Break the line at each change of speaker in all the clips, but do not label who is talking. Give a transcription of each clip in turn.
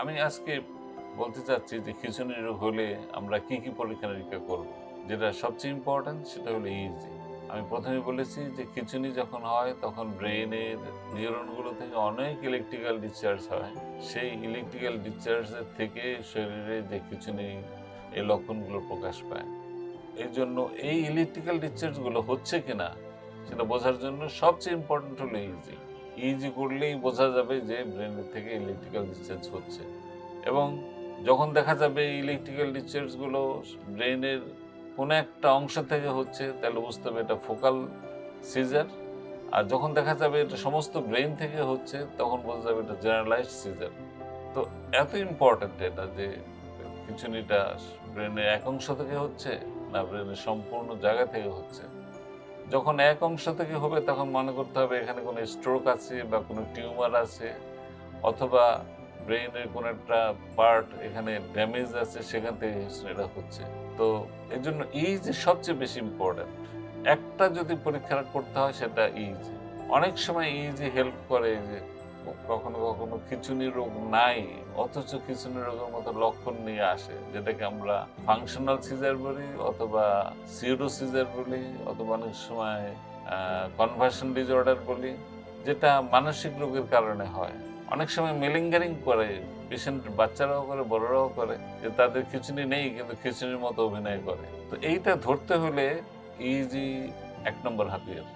আমি আজকে বলতে চাচ্ছি যে খিচুনি রোগ হলে আমরা কি কি পরীক্ষা নিরীক্ষা করব? যেটা সবচেয়ে ইম্পর্ট্যান্ট সেটা হলো ইজি আমি প্রথমে বলেছি যে খিচুনি যখন হয়, তখন ব্রেনের নিউরনগুলো থেকে অনেক ইলেকট্রিক্যাল ডিসচার্জ হয়। সেই ইলেকট্রিক্যাল ডিসচার্জের থেকে শরীরে যে খিচুনি এই লক্ষণগুলো প্রকাশ পায়। এই জন্য এই ইলেকট্রিক্যাল ডিসচার্জগুলো হচ্ছে কিনা, সেটা বোঝার জন্য সবচেয়ে ইম্পর্ট্যান্ট হলো ইজি ইজি করলেই বোঝা যাবে যে ব্রেনের থেকে ইলেকট্রিক্যাল ডিসচার্জ হচ্ছে। এবং যখন দেখা যাবে ইলেকট্রিক্যাল ডিসচার্জগুলো ব্রেনের কোনো একটা অংশ থেকে হচ্ছে, তাহলে বুঝতে হবে এটা ফোকাল সিজার আর যখন দেখা যাবে এটা সমস্ত ব্রেন থেকে হচ্ছে, তখন বোঝা যাবে এটা জেনারেলাইজড সিজার তো এত ইম্পর্ট্যান্ট এটা যে খিচুনিটা ব্রেনের এক অংশ থেকে হচ্ছে, না ব্রেনের সম্পূর্ণ জায়গা থেকে হচ্ছে। যখন এক অংশ থেকে হবে, তখন মনে করতে হবে এখানে কোনো স্ট্রোক আছে বা কোনো টিউমার আছে, অথবা ব্রেইনের কোনো একটা পার্ট এখানে ড্যামেজ আছে, সেখান থেকে এটা হচ্ছে। তো এর জন্য ইজ সবচেয়ে বেশি ইম্পর্ট্যান্ট একটা যদি পরীক্ষা করতে হয়, সেটা ইজ অনেক সময় ইজ হেল্প করে যে কখনো কখনো খিচুনি রোগ নাই, অথচ খিচুনি রোগের মতো লক্ষণ নিয়ে আসে, যেটাকে আমরা ফাংশনাল সিজার বলি অথবা সিউডো সিজার বলি, অথবা অনেক সময় কনভার্সন ডিসঅর্ডার বলি, যেটা মানসিক রোগের কারণে হয়। অনেক সময় মেলিঙ্গারিং করে পেশেন্ট বাচ্চারাও করে, বড়রাও করে, যে তাদের খিচুনি নেই, কিন্তু খিচুনির মতো অভিনয় করে। তো এইটা ধরতে হলে ইজি এক নম্বর হাতিয়ার।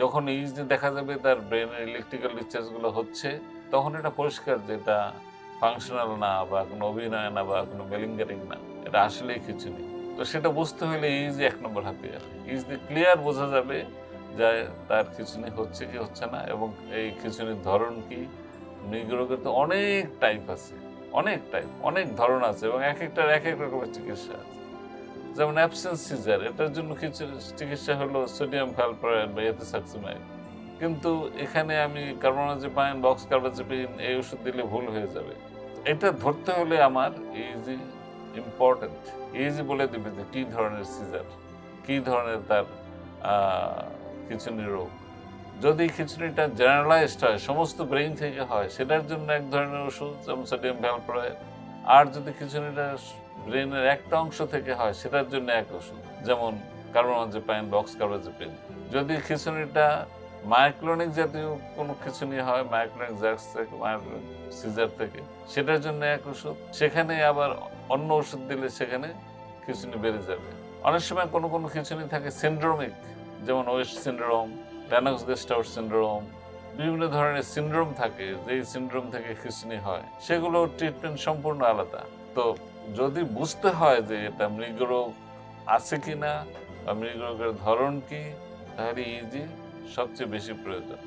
যখন ইজি দেখা যাবে তার ব্রেনের ইলেকট্রিক্যাল ডিসচার্জগুলো হচ্ছে, তখন এটা পরিষ্কার যে এটা ফাংশনাল না বা কোনো অভিনয় না বা কোনো মেলিঙ্গারিং না, এটা আসলেই খিচুনি তো সেটা বুঝতে হলে ইজি এক নম্বর হাতে ইজি ক্লিয়ার বোঝা যাবে যে তার খিচুনি হচ্ছে কি হচ্ছে না এবং এই খিচুনির ধরন কি? মৃগরোগের তো অনেক টাইপ আছে, অনেক টাইপ অনেক ধরন আছে এবং এক একটার এক এক রকমের চিকিৎসা আছে। যেমন অ্যাবসেন্স সিজার এটার জন্য কিছু চিকিৎসা হলো সোডিয়াম ফ্যালপ্রাইড বা এথোসাক্সিমাইড কিন্তু এখানে আমি কার্বোনাজেপাইন বক্স কার্বাজেপিন এই ওষুধ দিলে ভুল হয়ে যাবে। এটা ধরতে হলে আমার ইজি ইম্পর্টেন্ট ইজি বলে দেবে যে কী ধরনের সিজার কী ধরনের তার খিচুনি রোগ। যদি খিচুড়িটা জেনারেলাইজড হয়, সমস্ত ব্রেইন থেকে হয়, সেটার জন্য এক ধরনের ওষুধ, যেমন সোডিয়াম ভ্যালপ্রয়েড আর যদি খিচুড়িটা ব্রেনের একটা অংশ থেকে হয়, সেটার জন্য এক ওষুধ, যেমন কার্বোনাজেপাইন বক্স কার্বোজেপিন যদি খিচুড়িটা মাইক্রোনিক জাতীয় কোনো খিচুনি হয় মাইক্রোনিক জার্স থেকে মাইক্রোনিক সিজার থেকে, সেটার জন্য এক ওষুধ। সেখানে আবার অন্য ওষুধ দিলে সেখানে খিচুনি বেড়ে যাবে। অনেক সময় কোনো কোনো খিচুনি থাকে সিন্ড্রোমিক যেমন West syndrome Lennox Gastaut syndrome বিভিন্ন ধরনের সিন্ড্রোম থাকে, যেই সিন্ড্রোম থেকে খিচুনি হয়, সেগুলো ট্রিটমেন্ট সম্পূর্ণ আলাদা। তো যদি বুঝতে হয় যে এটা মৃগরোগ আছে কি না বা মৃগরোগের ধরন কি, তাহলে ইজি সবচেয়ে বেশি প্রয়োজন।